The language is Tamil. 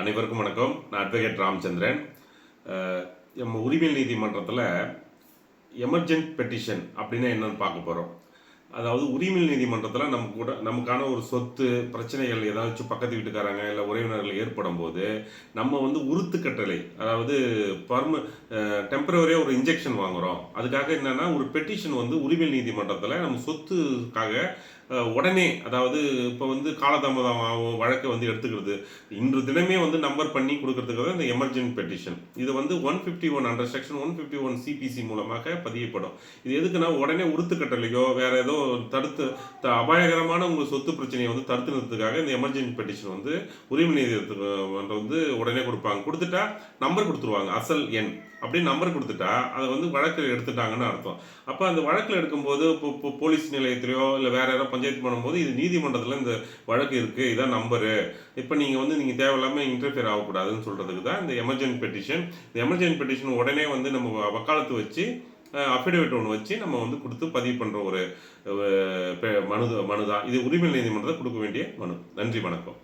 அனைவருக்கும் வணக்கம். நான் அட்வொகேட் ராமச்சந்திரன். நம்ம உரிமையல் நீதிமன்றத்தில் எமர்ஜென்ட் பெட்டிஷன் அப்படின்னா என்னன்னு பார்க்க போகிறோம் அதாவது உரிமையல் நீதிமன்றத்தில் நம்ம கூட நமக்கான ஒரு சொத்து பிரச்சனைகள் ஏதாச்சும் பக்கத்து வீட்டுக்காரங்க இல்லை உறவினர்கள் ஏற்படும் போது நம்ம வந்து உறுத்து கட்டளை அதாவது பர்ம டெம்பரவரியாக ஒரு இன்ஜெக்ஷன் வாங்குறோம். அதுக்காக என்னென்னா ஒரு பெட்டிஷன் வந்து உரிமையல் நீதிமன்றத்தில் நம்ம சொத்துக்காக உடனே அதாவது இப்போ வந்து காலதாமதம் ஆகும் வழக்கை வந்து எடுத்துக்கிறது. இன்று தினமே வந்து நம்பர் பண்ணி கொடுக்கறதுக்கு இந்த எமர்ஜென்ட் பெட்டிஷன் இது வந்து one fifty one under section one fifty one CPC மூலமாக பதியப்படும். இது எதுக்குன்னா உடனே உறுத்து கட்டளையோ ஏதோ தடுத்து த- அபாயகரமான உங்கள் சொத்து பிரச்சனையை வந்து தடுத்து நிறுத்துக்காக இந்த எமர்ஜென்ட் பெட்டிஷன் வந்து உரிமை நீதிமன்றம் வந்து உடனே கொடுப்பாங்க. கொடுத்துட்டா நம்பர் கொடுத்துருவாங்க அசல் எண். அப்படின்னு நம்பர் கொடுத்துட்டா அதை வந்து வழக்கில் எடுத்துட்டாங்கன்னு அர்த்தம். அப்போ அந்த வழக்கில் எடுக்கும்போது இப்போ இப்போ போலீஸ் நிலையத்திலையோ இல்லை வேறு யாரோ பஞ்சாயத்து பண்ணும்போது இது நீதிமன்றத்தில் இந்த வழக்கு இருக்குது இதான் நம்பரு இப்போ நீங்கள் வந்து நீங்கள் தேவையில்லாமல் இன்டர்ஃபியர் ஆகக்கூடாதுன்னு சொல்கிறதுக்கு தான் இந்த எமர்ஜென்சி பெட்டிஷன் இந்த எமர்ஜென்சி பெட்டிஷன் உடனே வந்து நம்ம வக்காலத்து வச்சு அஃபிடேவிட் ஒன்று வச்சு நம்ம வந்து கொடுத்து பதிவு பண்ணுற ஒரு பெ- மனு மனு தான். இது உரிமை நீதிமன்றத்தில் கொடுக்க வேண்டிய மனு. நன்றி வணக்கம்.